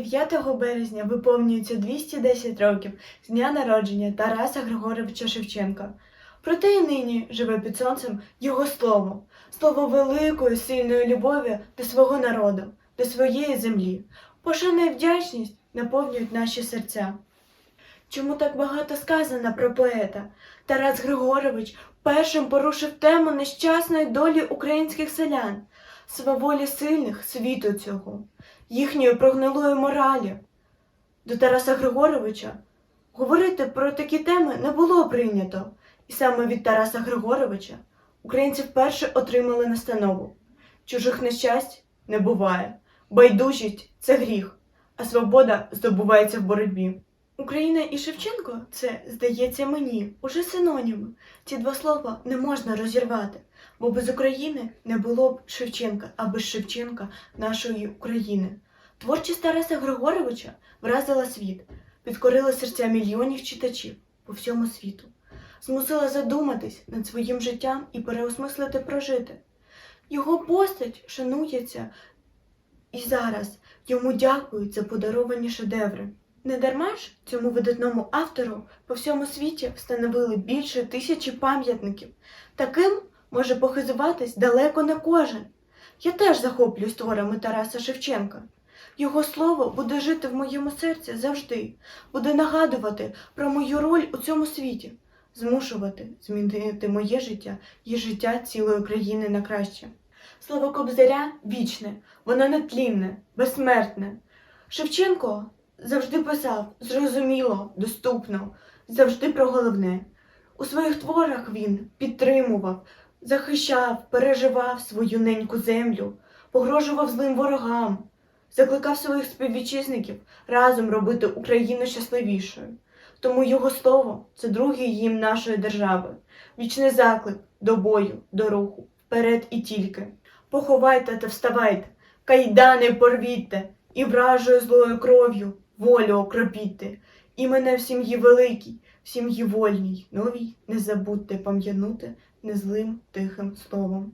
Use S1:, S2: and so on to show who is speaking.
S1: 9 березня виповнюється 210 років з дня народження Тараса Григоровича Шевченка. Проте і нині живе під сонцем його слово, слово великої, сильної любові до свого народу, до своєї землі. Пошана і вдячність наповнюють наші серця. Чому так багато сказано про поета? Тарас Григорович першим порушив тему нещасної долі українських селян, сваволі сильних світу цього, їхньої прогнилої моралі. До Тараса Григоровича говорити про такі теми не було прийнято, і саме від Тараса Григоровича українці вперше отримали настанову. Чужих нещасть не буває, байдужість це гріх, а свобода здобувається в боротьбі. Україна і Шевченко це, здається мені, уже синоніми. Ці два слова не можна розірвати, бо без України не було б Шевченка, а без Шевченка нашої України. Творчість Тараса Григоровича вразила світ, підкорила серця мільйонів читачів по всьому світу, змусила задуматись над своїм життям і переосмислити прожите. Його постать шанується і зараз йому дякують за подаровані шедеври. Недарма ж цьому видатному автору по всьому світі встановили більше тисячі пам'ятників. Таким може похизуватись далеко не кожен. Я теж захоплююсь творами Тараса Шевченка. Його слово буде жити в моєму серці завжди, буде нагадувати про мою роль у цьому світі, змушувати змінити моє життя і життя цілої країни на краще. Слово Кобзаря вічне, воно нетлінне, безсмертне. Шевченко завжди писав зрозуміло, доступно, завжди про головне. У своїх творах він підтримував, захищав, переживав свою неньку землю, погрожував злим ворогам, закликав своїх співвітчизників разом робити Україну щасливішою. Тому його слово це другий гімн нашої держави, вічний заклик до бою, до руху, вперед і тільки. Поховайте та вставайте, кайдани порвітте, і вражою злою кров'ю волю окропіти, і мене в сім'ї великій, в сім'ї вольній, новій, не забудьте пам'янути незлим тихим словом.